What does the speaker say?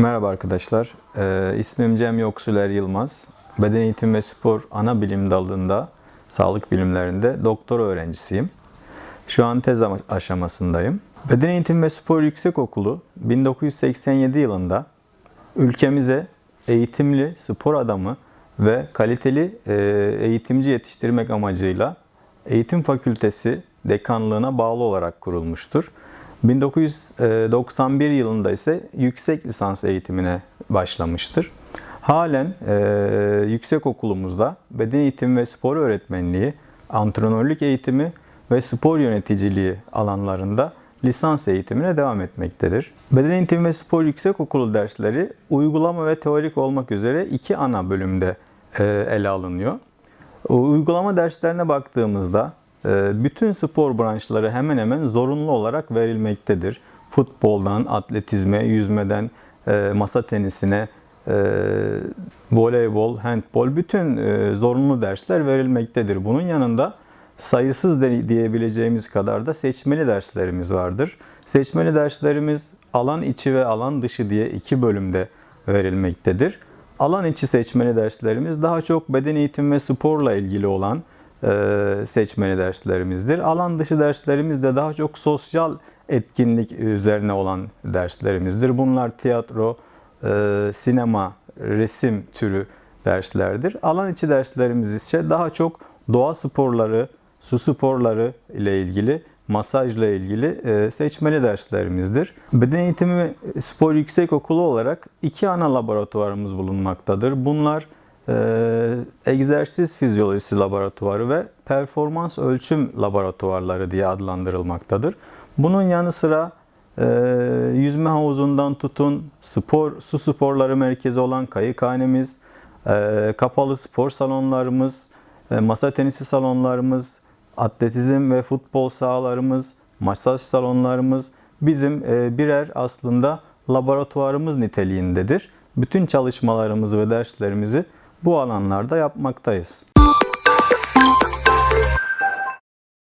Merhaba arkadaşlar. Ee, ismim Cem Yoksuler Yılmaz. Beden eğitim ve spor ana bilim dalında sağlık bilimlerinde doktor öğrencisiyim. Şu an tez ama- aşamasındayım. Beden eğitim ve spor yüksekokulu 1987 yılında ülkemize eğitimli spor adamı ve kaliteli e, eğitimci yetiştirmek amacıyla eğitim fakültesi dekanlığına bağlı olarak kurulmuştur. 1991 yılında ise yüksek lisans eğitimine başlamıştır. Halen e, yüksek okulumuzda beden eğitimi ve spor öğretmenliği, antrenörlük eğitimi ve spor yöneticiliği alanlarında lisans eğitimine devam etmektedir. Beden eğitimi ve spor yüksekokulu dersleri uygulama ve teorik olmak üzere iki ana bölümde e, ele alınıyor. Uygulama derslerine baktığımızda e, bütün spor branşları hemen hemen zorunlu olarak verilmektedir. Futboldan, atletizme, yüzmeden, e, masa tenisine, e, voleybol, handbol bütün e, zorunlu dersler verilmektedir. Bunun yanında sayısız diyebileceğimiz kadar da seçmeli derslerimiz vardır. Seçmeli derslerimiz alan içi ve alan dışı diye iki bölümde verilmektedir. Alan içi seçmeli derslerimiz daha çok beden eğitimi ve sporla ilgili olan seçmeli derslerimizdir. Alan dışı derslerimiz de daha çok sosyal etkinlik üzerine olan derslerimizdir. Bunlar tiyatro, e, sinema, resim türü derslerdir. Alan içi derslerimiz ise daha çok doğa sporları, su sporları ile ilgili, masajla ilgili e, seçmeli derslerimizdir. Beden eğitimi spor yüksekokulu olarak iki ana laboratuvarımız bulunmaktadır. Bunlar e, egzersiz fizyolojisi laboratuvarı ve performans ölçüm laboratuvarları diye adlandırılmaktadır. Bunun yanı sıra e, yüzme havuzundan tutun spor su sporları merkezi olan kayıkhanemiz, e, kapalı spor salonlarımız, e, masa tenisi salonlarımız, atletizm ve futbol sahalarımız, masaj salonlarımız bizim e, birer aslında laboratuvarımız niteliğindedir. Bütün çalışmalarımızı ve derslerimizi bu alanlarda yapmaktayız.